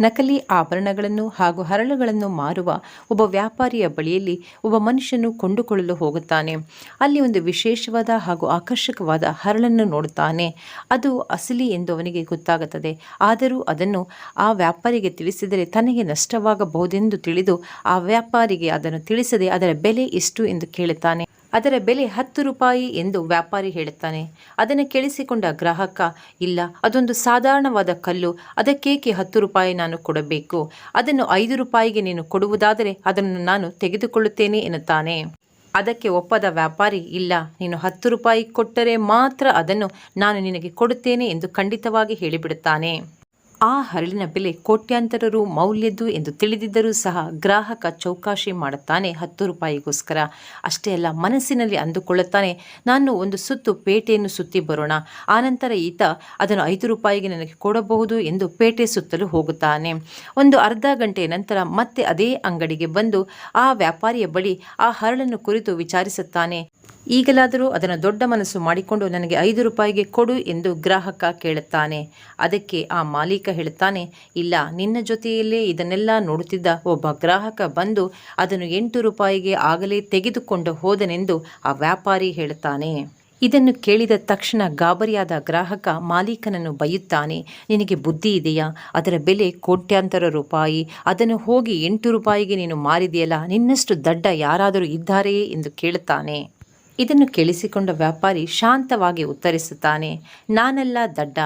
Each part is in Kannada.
ನಕಲಿ ಆಭರಣಗಳನ್ನು ಹಾಗೂ ಹರಳುಗಳನ್ನು ಮಾರುವ ಒಬ್ಬ ವ್ಯಾಪಾರಿಯ ಬಳಿಯಲ್ಲಿ ಒಬ್ಬ ಮನುಷ್ಯನು ಕೊಂಡುಕೊಳ್ಳಲು ಹೋಗುತ್ತಾನೆ. ಅಲ್ಲಿ ಒಂದು ವಿಶೇಷವಾದ ಹಾಗೂ ಆಕರ್ಷಕವಾದ ಹರಳನ್ನು ನೋಡುತ್ತಾನೆ. ಅದು ಅಸಲಿ ಎಂದು ಅವನಿಗೆ ಗೊತ್ತಾಗುತ್ತದೆ. ಆದರೂ ಅದನ್ನು ಆ ವ್ಯಾಪಾರಿಗೆ ತಿಳಿಸಿದರೆ ತನಗೆ ನಷ್ಟವಾಗಬಹುದೆಂದು ತಿಳಿದು ಆ ವ್ಯಾಪಾರಿಗೆ ಅದನ್ನು ತಿಳಿಸದೆ ಅದರ ಬೆಲೆ ಎಷ್ಟು ಎಂದು ಕೇಳುತ್ತಾನೆ. ಅದರ ಬೆಲೆ ಹತ್ತು ರೂಪಾಯಿ ಎಂದು ವ್ಯಾಪಾರಿ ಹೇಳುತ್ತಾನೆ. ಅದನ್ನು ಕೇಳಿಸಿಕೊಂಡ ಗ್ರಾಹಕ, ಇಲ್ಲ, ಅದೊಂದು ಸಾಧಾರಣವಾದ ಕಲ್ಲು, ಅದಕ್ಕೇಕೆ ಹತ್ತು ರೂಪಾಯಿ ನಾನು ಕೊಡಬೇಕು? ಅದನ್ನು ಐದು ರೂಪಾಯಿಗೆ ನೀನು ಕೊಡುವುದಾದರೆ ಅದನ್ನು ನಾನು ತೆಗೆದುಕೊಳ್ಳುತ್ತೇನೆ ಎನ್ನುತ್ತಾನೆ. ಅದಕ್ಕೆ ಒಪ್ಪದ ವ್ಯಾಪಾರಿ, ಇಲ್ಲ, ನೀನು ಹತ್ತು ರೂಪಾಯಿ ಕೊಟ್ಟರೆ ಮಾತ್ರ ಅದನ್ನು ನಾನು ನಿನಗೆ ಕೊಡುತ್ತೇನೆ ಎಂದು ಖಂಡಿತವಾಗಿ ಹೇಳಿಬಿಡುತ್ತಾನೆ. ಆ ಹರಳಿನ ಬೆಲೆ ಕೋಟ್ಯಾಂತರ ರು ಮೌಲ್ಯದ್ದು ಎಂದು ತಿಳಿದಿದ್ದರೂ ಸಹ ಗ್ರಾಹಕ ಚೌಕಾಶಿ ಮಾಡುತ್ತಾನೆ ಹತ್ತು ರೂಪಾಯಿಗೋಸ್ಕರ. ಅಷ್ಟೇ ಅಲ್ಲ, ಮನಸ್ಸಿನಲ್ಲಿ ಅಂದುಕೊಳ್ಳುತ್ತಾನೆ, ನಾನು ಒಂದು ಸುತ್ತು ಪೇಟೆಯನ್ನು ಸುತ್ತಿ ಬರೋಣ, ಆನಂತರ ಈತ ಅದನ್ನು ಐದು ರೂಪಾಯಿಗೆ ನನಗೆ ಕೊಡಬಹುದು ಎಂದು ಪೇಟೆ ಸುತ್ತಲು ಹೋಗುತ್ತಾನೆ. ಒಂದು ಅರ್ಧ ಗಂಟೆ ನಂತರ ಮತ್ತೆ ಅದೇ ಅಂಗಡಿಗೆ ಬಂದು ಆ ವ್ಯಾಪಾರಿಯ ಬಳಿ ಆ ಹರಳನ್ನು ಕುರಿತು ವಿಚಾರಿಸುತ್ತಾನೆ. ಈಗಲಾದರೂ ಅದನ್ನು ದೊಡ್ಡ ಮನಸ್ಸು ಮಾಡಿಕೊಂಡು ನನಗೆ ಐದು ರೂಪಾಯಿಗೆ ಕೊಡು ಎಂದು ಗ್ರಾಹಕ ಕೇಳುತ್ತಾನೆ. ಅದಕ್ಕೆ ಆ ಮಾಲೀಕ ಹೇಳುತ್ತಾನೆ, ಇಲ್ಲ, ನಿನ್ನ ಜೊತೆಯಲ್ಲೇ ಇದನ್ನೆಲ್ಲ ನೋಡುತ್ತಿದ್ದ ಒಬ್ಬ ಗ್ರಾಹಕ ಬಂದು ಅದನ್ನು ಎಂಟು ರೂಪಾಯಿಗೆ ಆಗಲೇ ತೆಗೆದುಕೊಂಡು ಹೋದನೆಂದು ಆ ವ್ಯಾಪಾರಿ ಹೇಳುತ್ತಾನೆ. ಇದನ್ನು ಕೇಳಿದ ತಕ್ಷಣ ಗಾಬರಿಯಾದ ಗ್ರಾಹಕ ಮಾಲೀಕನನ್ನು ಬೈಯುತ್ತಾನೆ, ನಿನಗೆ ಬುದ್ಧಿ ಇದೆಯಾ? ಅದರ ಬೆಲೆ ಕೋಟ್ಯಾಂತರ ರೂಪಾಯಿ. ಅದನ್ನು ಹೋಗಿ ಎಂಟು ರೂಪಾಯಿಗೆ ನೀನು ಮಾರಿದೆಯಲ್ಲ, ನಿನ್ನಷ್ಟು ದಡ್ಡ ಯಾರಾದರೂ ಇದ್ದಾರೆಯೇ ಎಂದು ಕೇಳುತ್ತಾನೆ. ಇದನ್ನು ಕೇಳಿಸಿಕೊಂಡ ವ್ಯಾಪಾರಿ ಶಾಂತವಾಗಿ ಉತ್ತರಿಸುತ್ತಾನೆ, ನಾನೆಲ್ಲ ದಡ್ಡ.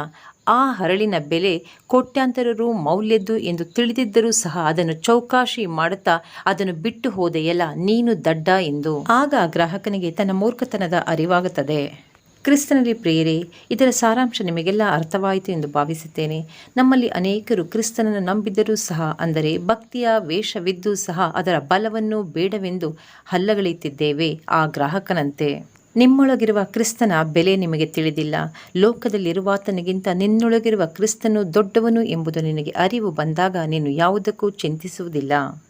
ಆ ಹರಳಿನ ಬೆಲೆ ಕೋಟ್ಯಾಂತರ ರು ಮೌಲ್ಯದ್ದು ಎಂದು ತಿಳಿದಿದ್ದರೂ ಸಹ ಅದನ್ನು ಚೌಕಾಶಿ ಮಾಡುತ್ತಾ ಅದನ್ನು ಬಿಟ್ಟು ಹೋದೆಯಲ್ಲ, ನೀನು ದಡ್ಡ ಎಂದು. ಆಗ ಗ್ರಾಹಕನಿಗೆ ತನ್ನ ಮೂರ್ಖತನದ ಅರಿವಾಗುತ್ತದೆ. ಕ್ರಿಸ್ತನಲ್ಲಿ ಪ್ರೇರೆ ಇದರ ಸಾರಾಂಶ ನಿಮಗೆಲ್ಲ ಅರ್ಥವಾಯಿತು ಎಂದು ಭಾವಿಸುತ್ತೇನೆ. ನಮ್ಮಲ್ಲಿ ಅನೇಕರು ಕ್ರಿಸ್ತನನ್ನು ನಂಬಿದ್ದರೂ ಸಹ, ಅಂದರೆ ಭಕ್ತಿಯ ವೇಷವಿದ್ದು ಸಹ ಅದರ ಬಲವನ್ನು ಬೇಡವೆಂದು ಹಲ್ಲಗಳೆಯುತ್ತಿದ್ದೇವೆ. ಆ ಗ್ರಾಹಕನಂತೆ. ನಿಮ್ಮೊಳಗಿರುವ ಕ್ರಿಸ್ತನ ಬೆಲೆ ನಿಮಗೆ ತಿಳಿದಿಲ್ಲ. ಲೋಕದಲ್ಲಿರುವಾತನಿಗಿಂತ ನಿನ್ನೊಳಗಿರುವ ಕ್ರಿಸ್ತನು ದೊಡ್ಡವನು ಎಂಬುದು ನಿನಗೆ ಅರಿವು ಬಂದಾಗ ನೀನು ಯಾವುದಕ್ಕೂ ಚಿಂತಿಸುವುದಿಲ್ಲ.